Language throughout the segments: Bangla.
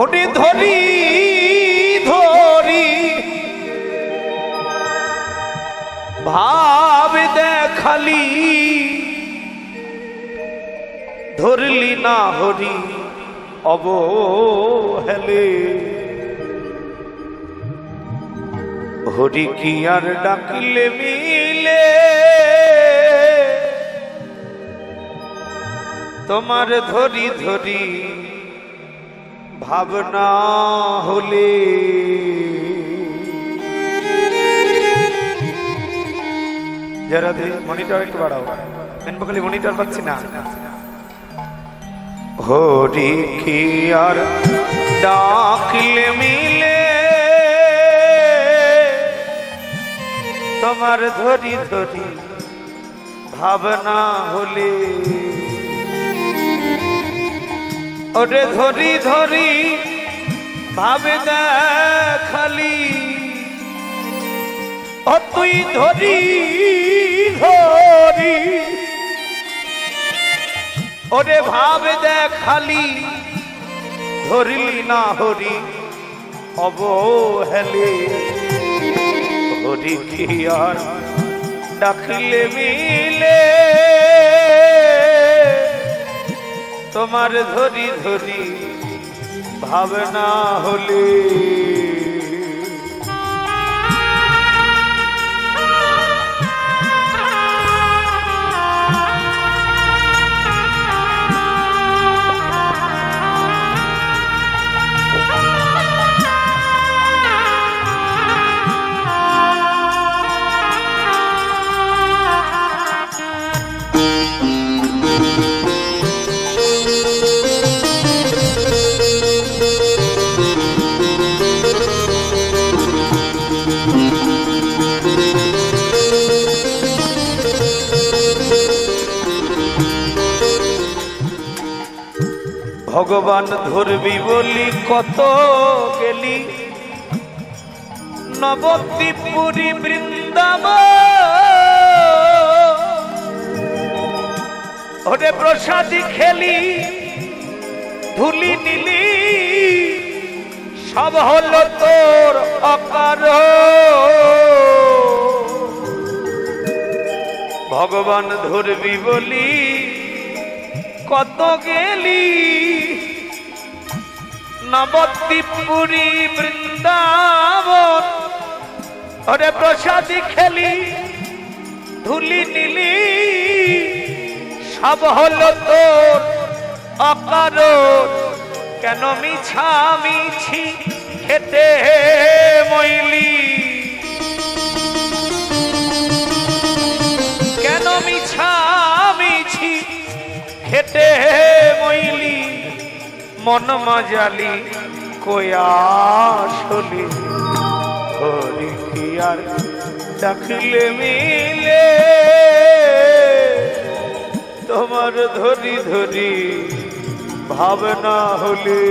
ওটি ধরি ধরি ভাব দেখালি, ধরলি না হরি অবহেলে। হরি কি আর ডাকলে মিলে? তোমার ধরি ধরি ভাবনা হলে। যারা মনিটর একটু বাড়াও। মেনপকালি মনিটর পাচ্ছি না? হরি কি আর ডাকলে মিলে। তোমার ধরি ধরি ভাবনা হলে। ওরে ধরি ধরি ভাবে খালি ও তুই ধরি ধরি। ওরে ভাবে খালি ধরলি না হরি, অবহেলে। হরি কি আর ডাকলে মিলে? তোমার ধরি ধরি ভাবনা হলে ভগবান ধরবি বলি কত গেলি? নবদ্বীপুরী বৃন্দাব ওরে প্রসাদী খেলি, ধুলি নিলি, সব হলো তোর অকার। ভগবান ধরবি বলি কত গেলি? নবদ্বীপুরী বৃন্দাবন। ওরে প্রসাদী খেলি, ধুলি নীলি, সব হলো তোর অকারণ। কেন মিছা মিছি খেতে মইলি? কেন মিছা মিছি খেতে মইলি? মন মজালি কয়াসলি হরি কি আর ডাকলে মিলে? তোমার ধরি ধরি ভাবনা হলে।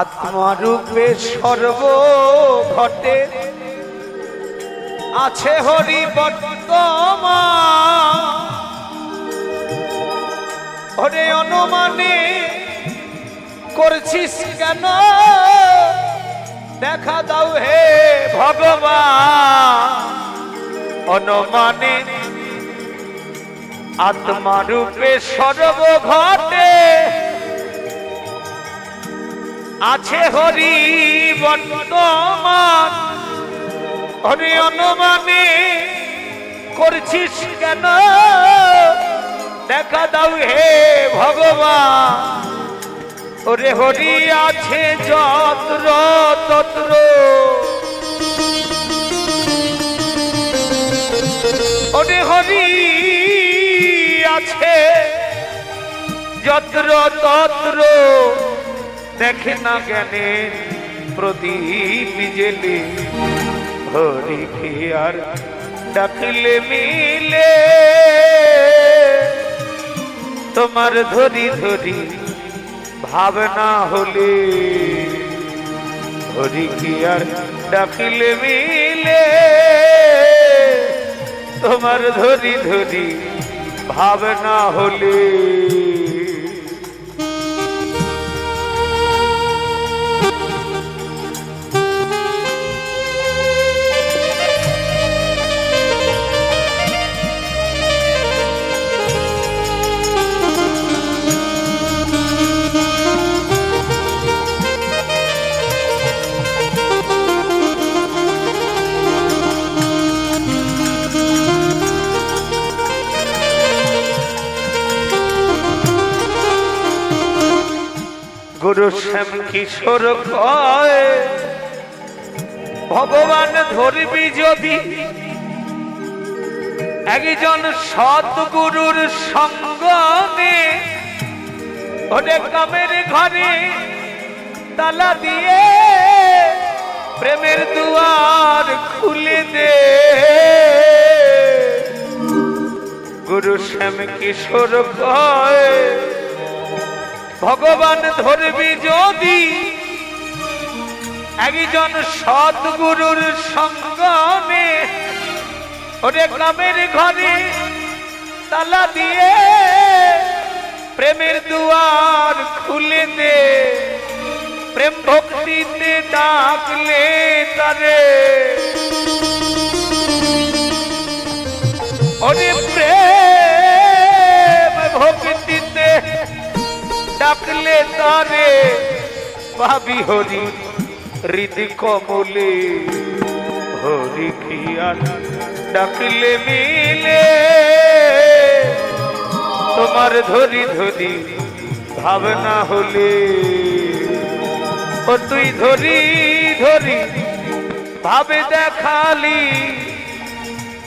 আত্মারূপে সর্ব ঘটে আছে হরি বর্তমান হরে অনুমানে করছিস কেন? দেখা দাও হে ভগবান। অনুমানে আত্মারূপে সর্ব আছে হরি বর্তমান। হরি অনুমানে করছিস কেন? দেখা দাও হে ভগবান। ওরে হরি আছে যত্র তত্র। ওরে হরি আছে যত্র তত্র। দেখে না জ্ঞানে প্রদীপ জেলে। হরি কি আর ডাকলে মিলে। তোমার ধরি ধরি ভাবনা হলে। হরি কি আর ডাকলে মিলে। তোমার ধরি ধরি ভাবনা হলে। গুরু শ্যাম কিশোর কয় ভগবান ধরবি যদি একজন সৎগুরুর সঙ্গে কামের ঘরে তালা দিয়ে প্রেমের দুয়ার খুলে দে। গুরু শ্যাম কিশোর কয় ভগবান ধরবি যদি একজন সৎগুরুর সঙ্গমে ওরে গ্রামের ঘরে তালা দিয়ে প্রেমের দুয়ার খুলে দে, প্রেম ভক্তিতে ডাকলে তারে। ওরে ডাকলে তারে, ভাবি হরি, হৃদি কমলে, হরি খিয়াল ডাকলে মিলে। তোমার ধরি ধরি ভাবনা হলে, ও তুই ধরি ধরি ভাবে দেখালি,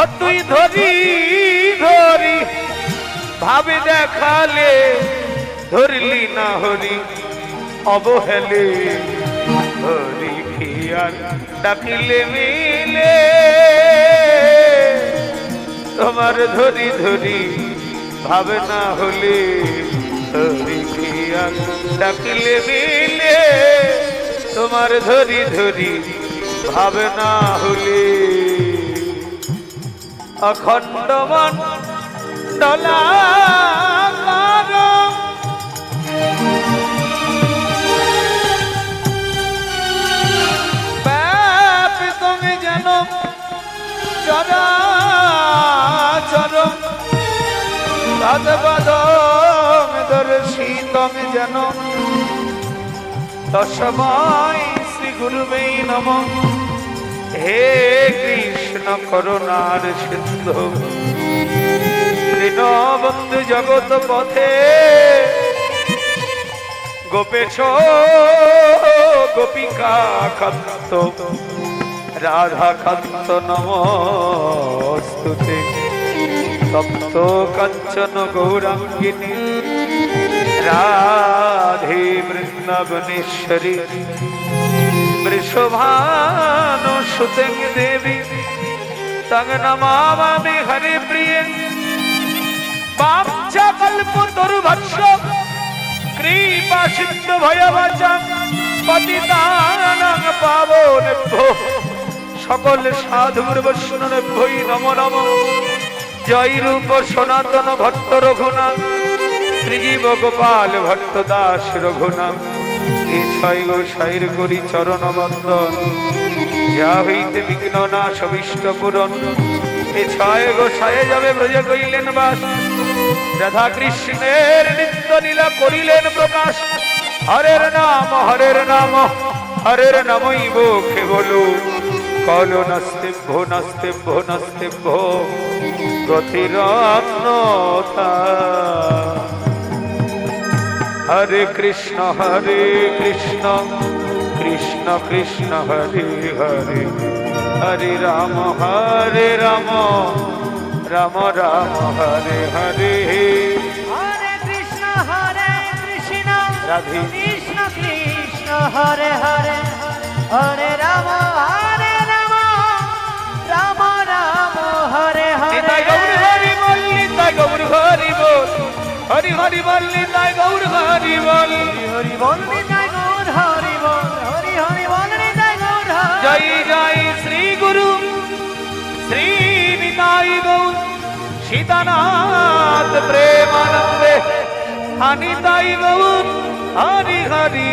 ও তুই ধরি ধরি ভাবে দেখালে। ধরলি না হরি, অবহেলে হরি খিয়ার ডাকিলে মিলে। তোমার ধরি ধরি ভাবে না হলে হরি খিয়ার ডাকিলে মিলে। তোমার ধরি ধরি ভাবে না হলে অখণ্ড মন ডলা। তদবদম দর্শিতম যেন তসময় শ্রী গুরুবে নম। হে কৃষ্ণ করুণার সিন্ধু। দীনবন্ধু জগৎ পথে গোপেশ গোপিকা খান্ত। রাধা খান্ত নমস্তুতে। তপ্ত কাঞ্চন গৌরাঙ্গিনী। রাধে বৃন্দাবনেশ্বরী। বৃষভানু সুতেং দেবী। তং নমামি হরে প্রিয় বাঞ্ছা কল্প তরুভৎস কৃপা সিন্ধু ভয়বাচম পতিতানং পাবনেভ্যো সকল সাধুর বৈষ্ণবেভ্যই নম নম। জয় রূপ সনাতন ভট্ট রঘুনাথ শ্রীজীব গোপাল ভট্ট দাস রঘুনাথ এই ছয় গোসাইর করি চরণ বন্দন। যা হইতে বিঘ্ন না সবিষ্ট পূরণ। এ ছয় গোসায়ে যাবে ব্রজ কইলেন বাস রাধা কৃষ্ণের নিত্য লীলা করিলেন প্রকাশ। হরের নাম হরের নাম, হরের নামই বোখে বলো কল নস্তিভ্য নস্তিভ্য নস্তিভ্য গতিরন্নতা হরে কৃষ্ণ হরে কৃষ্ণ কৃষ্ণ কৃষ্ণ, হরে হরে। হরে রাম হরে রাম। রাম রাম হরে হরে। হরে কৃষ্ণ হরে কৃষ্ণ। রাধে। কৃষ্ণ কৃষ্ণ হরে হরে। হরে রাম হরে রাম। রাম রাম হরে হরে গৌর হরি। বল নিতাই গৌর হরি বল। হরি হরি বল নিতাই গৌর হরি বল। হরি বল নিতাই গৌর হরি বল। হরি হরি বল নিতাই গৌর জয় জয় শ্রী গুরু। শ্রী নিতাই গৌর। সীতানাথ প্রেমানন্দে হানিতাই গৌর হরি হরি